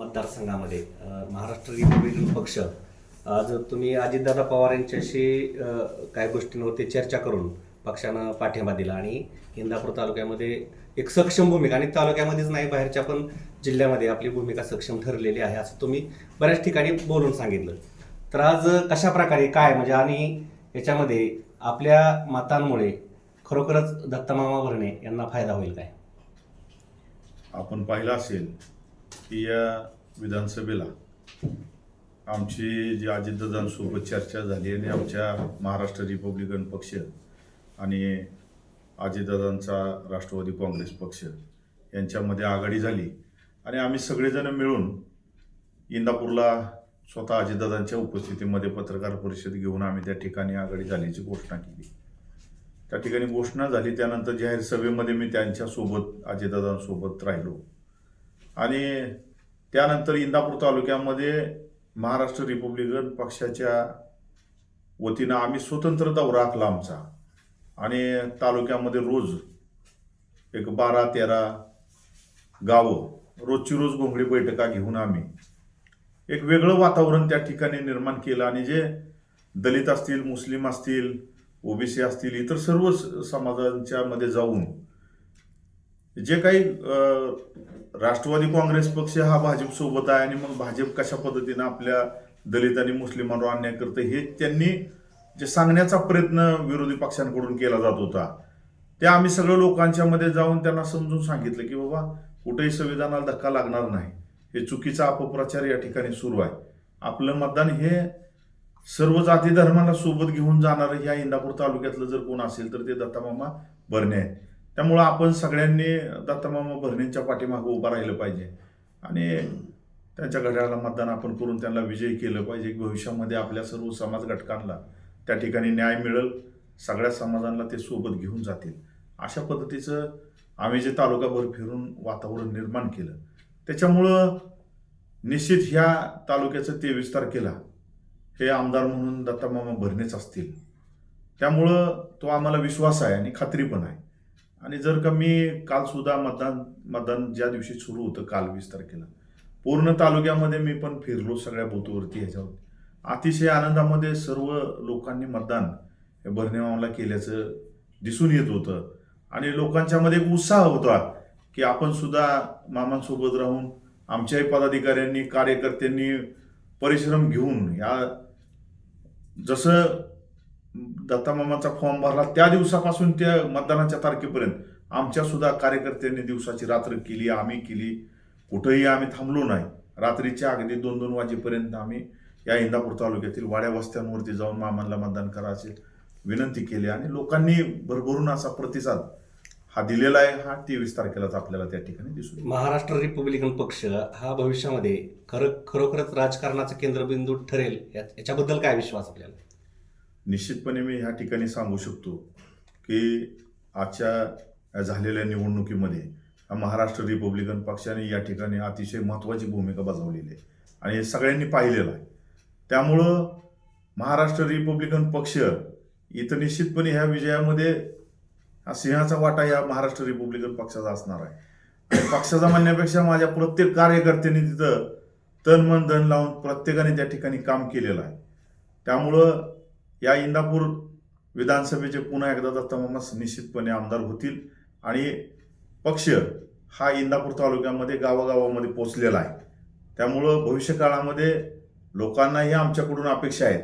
मतदारसंघामध्ये. महाराष्ट्र रिपब्लिकन पक्ष आज तुम्ही अजितदादा पवार यांच्याशी काय काही गोष्टींवरती चर्चा करून पक्षानं पाठिंबा दिला. आणि इंदापूर तालुक्यामध्ये एक सक्षम भूमिका आणि तालुक्यामध्येच नाही बाहेरच्या पण जिल्ह्यामध्ये आपली भूमिका सक्षम ठरलेली आहे असं तुम्ही बऱ्याच ठिकाणी बोलून सांगितलं. तर आज कशा प्रकारे काय म्हणजे आणि याच्यामध्ये आपल्या मतांमुळे खरोखरच दत्तमामा भरणे यांना फायदा होईल काय? आपण पाहिलं असेल की या विधानसभेला आमची जी अजितदादांसोबत चर्चा झाली आणि आमच्या महाराष्ट्र रिपब्लिकन पक्ष आणि अजितदादांचा राष्ट्रवादी काँग्रेस पक्ष यांच्यामध्ये आघाडी झाली. आणि आम्ही सगळेजण मिळून इंदापूरला स्वतः अजितदादांच्या उपस्थितीमध्ये पत्रकार परिषद घेऊन आम्ही त्या ठिकाणी आघाडी झाल्याची घोषणा केली. त्या ठिकाणी घोषणा झाली त्यानंतर जाहीर सभेमध्ये मी त्यांच्यासोबत अजितदादांसोबत राहिलो. आणि त्यानंतर इंदापूर तालुक्यामध्ये महाराष्ट्र रिपब्लिकन पक्षाच्या वतीनं आम्ही स्वतंत्र दौरा आखला आमचा. आणि तालुक्यामध्ये रोज एक बारा तेरा गावं रोजची रोज घोंगडी बैठका घेऊन आम्ही एक वेगळं वातावरण त्या ठिकाणी निर्माण केलं आणि जे दलित असतील मुस्लिम असतील ओबीसी असतील इतर सर्व स- समाजांच्या मध्ये जाऊन जे काही राष्ट्रवादी काँग्रेस पक्ष हा भाजप सोबत आहे आणि मग भाजप कशा पद्धतीनं आपल्या दलित आणि मुस्लिमांवर अन्याय करतं हे त्यांनी जे सांगण्याचा प्रयत्न विरोधी पक्षांकडून केला जात होता. ते आम्ही सगळं लोकांच्या मध्ये जाऊन त्यांना समजून सांगितलं की बाबा कुठेही संविधानाला धक्का लागणार नाही. हे चुकीचा अपप्रचार या ठिकाणी सुरू आहे. आपलं मतदान हे सर्व जाती धर्माला सोबत घेऊन जाणारं ह्या इंदापूर तालुक्यातलं जर कोण असेल तर ते दत्तामामा भरणे आहे त्यामुळं आपण सगळ्यांनी दत्तामामा भरणेंच्या पाठीमागं उभं राहिलं पाहिजे. आणि त्यांच्या घड्याळाला मतदान आपण करून त्यांना विजयी केलं पाहिजे. भविष्यामध्ये आपल्या सर्व समाज घटकांना त्या ठिकाणी न्याय मिळेल. सगळ्या समाजांना ते सोबत घेऊन जातील. अशा पद्धतीचं आम्ही जे तालुकाभर फिरून वातावरण निर्माण केलं. त्याच्यामुळं निश्चित ह्या तालुक्याचं तेवीस तारखेला हे आमदार म्हणून दत्तामामा भरणेच असतील. त्यामुळं तो आम्हाला विश्वास आहे आणि खात्री पण आहे. आणि जर का मी काल सुद्धा मतदान मतदान ज्या दिवशी सुरू होतं काल वीस तारखेला पूर्ण तालुक्यामध्ये मी पण फिरलो सगळ्या बूथवरती ह्याच्यावर. अतिशय आनंदामध्ये सर्व लोकांनी मतदान हे भरणेमाला केल्याचं दिसून येत होतं. आणि लोकांच्यामध्ये एक उत्साह होता की आपण सुद्धा मामांसोबत राहून आमच्याही पदाधिकाऱ्यांनी कार्यकर्त्यांनी परिश्रम घेऊन या जसं दत्तामामाचा फॉर्म भरला. त्या दिवसापासून त्या मतदानाच्या तारखेपर्यंत आमच्या सुद्धा कार्यकर्त्यांनी दिवसाची रात्र केली आम्ही केली. कुठंही आम्ही थांबलो नाही. रात्रीच्या अगदी दोन दोन वाजेपर्यंत आम्ही या इंदापूर तालुक्यातील वाड्या वस्त्यांवरती जाऊन मामांना मतदान करायची विनंती केली आणि लोकांनी भरभरून असा प्रतिसाद हा दिलेला आहे. हा तेवीस तारखेलाच आपल्याला त्या ठिकाणी दिसून महाराष्ट्र रिपब्लिकन पक्ष हा भविष्यामध्ये खरं खरोखरच राजकारणाचा केंद्रबिंदू ठरेल. या- याच्याबद्दल काय विश्वास आपल्याला? निश्चितपणे मी ह्या ठिकाणी सांगू शकतो की आजच्या या झालेल्या निवडणुकीमध्ये महाराष्ट्र रिपब्लिकन पक्षाने या ठिकाणी अतिशय महत्त्वाची भूमिका बजावलेली आहे. आणि हे सगळ्यांनी पाहिलेलं आहे. त्यामुळं महाराष्ट्र रिपब्लिकन पक्ष इथं निश्चितपणे ह्या विजयामध्ये हा सिंहाचा वाटा या महाराष्ट्र रिपब्लिकन पक्षाचा असणार आहे. पक्षाचा म्हणण्यापेक्षा माझ्या प्रत्येक कार्यकर्त्यांनी तिथं तन मन धन लावून प्रत्येकाने त्या ठिकाणी काम केलेलं आहे. त्यामुळं या इंदापूर विधानसभेचे पुन्हा एकदा दत्तामामा निश्चितपणे आमदार होतील आणि पक्ष हा इंदापूर तालुक्यामध्ये गावागावामध्ये पोचलेला आहे. त्यामुळं भविष्यकाळामध्ये लोकांनाही आमच्याकडून अपेक्षा आहेत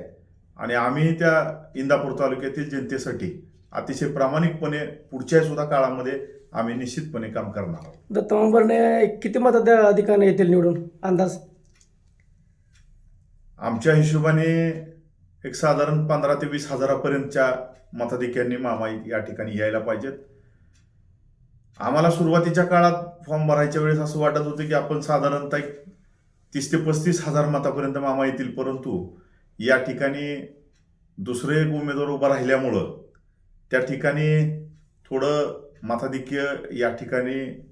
आणि आम्ही त्या इंदापूर तालुक्यातील जनतेसाठी अतिशय प्रामाणिकपणे पुढच्या सुद्धा काळामध्ये आम्ही निश्चितपणे काम करणार आहोत. दत्तांबरने किती मताधिकाने येतील निवडून? अंदाज? आमच्या हिशोबाने एक साधारण पंधरा ते वीस हजारापर्यंतच्या मताधिक्यांनी मामा या ठिकाणी यायला पाहिजेत. आम्हाला सुरुवातीच्या काळात फॉर्म भरायच्या वेळेस असं वाटत होतं की आपण साधारणतः एक तीस ते पस्तीस हजार मतापर्यंत मामा येतील परंतु या ठिकाणी दुसरे एक उमेदवार उभा राहिल्यामुळं त्या ठिकाणी थोडं मताधिक्य या ठिकाणी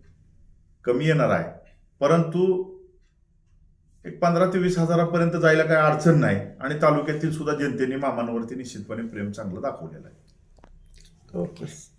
कमी येणार आहे. परंतु एक पंधरा ते वीस हजारापर्यंत जायला काही अडचण नाही. आणि तालुक्यातील सुद्धा जनतेने मामांवरती निश्चितपणे प्रेम चांगलं दाखवलेलं आहे. ओके